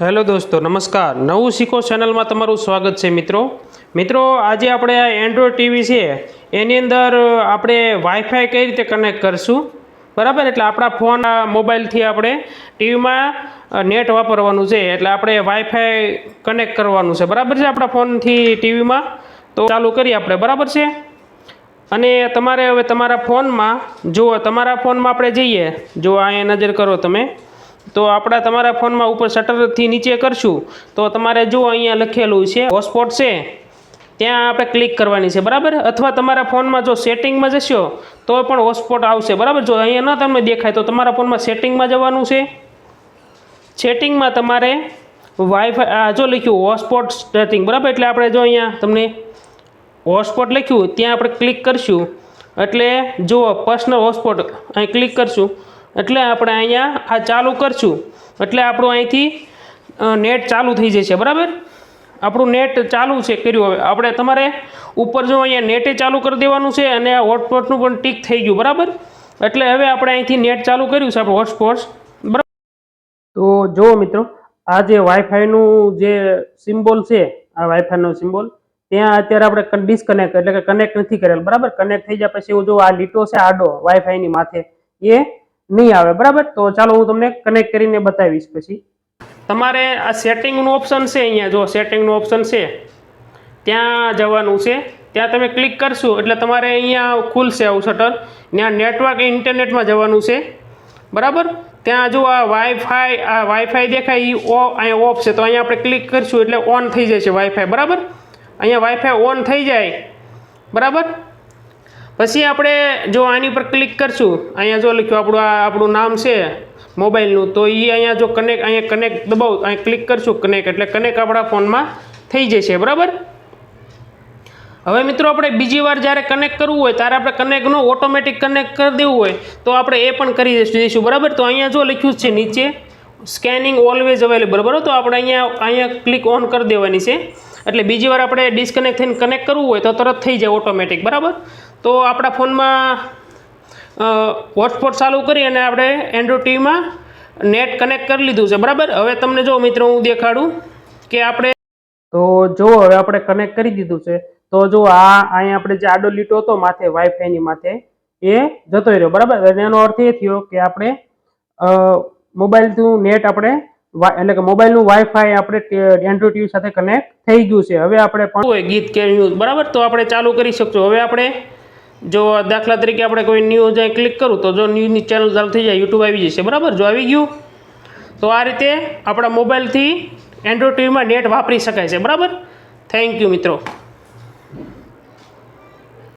Hello દોસ્તો, નમસ્કાર. નવું શીખો ચેનલમાં તમારું સ્વાગત છે મિત્રો. મિત્રો, આજે આપણે આ એન્ડ્રોઈડ ટીવી છે, એની અંદર આપણે વાઈફાઈ કઈ રીતે કનેક્ટ કરશું? બરાબર? એટલે આપણા ફોન મોબાઈલથી આપણે ટીવીમાં નેટ વાપરવાનું છે. એટલે આપણે વાઈફાઈ કનેક્ટ કરવાનું છે. બરાબર છે આપણા ફોનથી ટીવીમાં તો ચાલુ કરીએ આપણે. બરાબર છે? અને તમારે હવે તમારા ફોનમાં, જુઓ, તમારા ફોનમાં આપણે જઈએ. જો અહીંયા નજર કરો તમે. તો આપણા તમારા ફોનમાં ઉપર શટરથી નીચે કરશું. તો તમારે જો અહીંયા લખેલું છે હોટસ્પોટ છે. ત્યાં આપણે ક્લિક કરવાની છે, બરાબર? અથવા તમારા ફોનમાં જો સેટિંગમાં જશો, તો પણ હોટસ્પોટ આવશે, બરાબર? જો અહીંયા ન તમને દેખાય, તો તમારા ફોનમાં સેટિંગમાં જવાનું છે. સેટિંગમાં તમારે વાઈફાઈ આ જો લખ્યું હોટસ્પોટ સેટિંગ બરાબર? એટલે આપણે જો અહીંયા તમને હોટસ્પોટ લખ્યું, ત્યાં આપણે ક્લિક કરશું. એટલે જુઓ પર્સનલ હોટસ્પોટ અહીં ક્લિક કરશું. એટલે આપણે અહીંયા આ ચાલુ કરશું. એટલે આપણું અહીંથી નેટ ચાલુ થઈ જશે, બરાબર? આપણું નેટ ચાલુ છે, કર્યું હવે. આપણે તમારે ઉપર જો અહીંયા નેટે ચાલુ કરી દેવાનું છે અને આ હોટસ્પોટનું પણ ટીક થઈ ગયું, બરાબર? એટલે હવે આપણે અહીંથી નેટ ચાલુ કર્યું છે, આપણું હોટસ્પોટ્સ બરાબર? તો જુઓ મિત્રો, આ જે વાઈફાઈનું જે સિમ્બોલ છે, આ વાઈફાઈનો સિમ્બોલ, ત્યાં અત્યારે આપણે ડિસ્કનેક્ટ, એટલે કે કનેક્ટ નથી કરેલ, બરાબર? કનેક્ટ થઈ જાય પછી જો આ લીટો છે, આડો વાઈફાઈની માથે, એ નહીં આવે, બરાબર? તો ચાલો હું તમને કનેક્ટ કરીને બતાવીશ પછી. તમારે આ સેટિંગનું ઓપ્શન છે અહીંયા, જો સેટિંગનું ઓપ્શન છે, ત્યાં જવાનું છે. ત્યાં તમે ક્લિક કરશો, એટલે તમારે અહીંયા ખુલશે આવું શટર ત્યાં નેટવર્ક ઇન્ટરનેટમાં જવાનું છે, બરાબર? ત્યાં જો આ વાઈફાઈ આ વાઈફાઈ દેખાય એ ઓ, અહીંયા ઓફ છે. તો અહીંયા આપણે ક્લિક કરીશું, એટલે ઓન થઈ જશે વાઈફાઈ બરાબર? અહીંયા વાઈફાઈ ઓન થઈ જાય, બરાબર? પછી આપણે જો આની પર ક્લિક કરશું, અહીંયા જો લખ્યું આપણું આ આપણું નામ છે મોબાઈલનું, તો એ અહીંયા જો કનેક્ટ અહીંયા કનેક્ટ દબાવ, અહીંયા ક્લિક કરશું કનેક્ટ એટલે કનેક્ટ આપણા ફોનમાં થઈ જશે, બરાબર? હવે મિત્રો આપણે બીજી વાર જ્યારે કનેક્ટ કરવું હોય, ત્યારે આપણે કનેક્ટનું ઓટોમેટિક કનેક્ટ કરી દેવું હોય, તો આપણે એ પણ કરી દઈશું, બરાબર? તો અહીંયા જો લખ્યું છે નીચે સ્કેનિંગ ઓલવેઝ અવેલેબલ બરાબર? તો આપણે અહીંયા અહીંયા ક્લિક ઓન કરી દેવાની છે. એટલે બીજી વાર આપણે ડિસ્કનેક્ટ થઈને કનેક્ટ કરવું હોય, તો તરત થઈ જાય ઓટોમેટિક બરાબર? તો આપણા ફોનમાં હોટસ્પોટ ચાલુ કરી અને આપણે એન્ડ્રોઈડ ટીવીમાં નેટ કનેક્ટ કરી લીધું છે. બરાબર? હવે તમને જો મિત્રો હું દેખાડું કે આપણે તો જો હવે આપણે કનેક્ટ કરી દીધું છે. તો જો આ અહીંયા આપણે જે આડો લીટો હતો માથે વાઈફાઈની માથે, એ જતો રહ્યો. બરાબર? અને એનો અર્થ એ થયો કે આપણે મોબાઈલનું નેટ આપણે એટલે કે મોબાઈલનું વાઈફાઈ આપણે એન્ડ્રોઈડ ટીવી સાથે કનેક્ટ થઈ ગયું છે. હવે આપણે પણ ગીત કે ન્યૂઝ. બરાબર? તો આપણે ચાલુ કરી શકશું. હવે આપણે જો દાખલા તરીકે આપણે કોઈ ન્યૂઝ અહીં ક્લિક કરું તો જો ન્યૂઝની ચેનલ ચાલુ થઈ જાય યુટ્યુબ આવી જશે. બરાબર? જો આવી ગયું, તો આ રીતે આપણા મોબાઈલથી એન્ડ્રોઈડ ટીવીમાં નેટ વાપરી શકાય છે. બરાબર? થેન્ક યુ મિત્રો.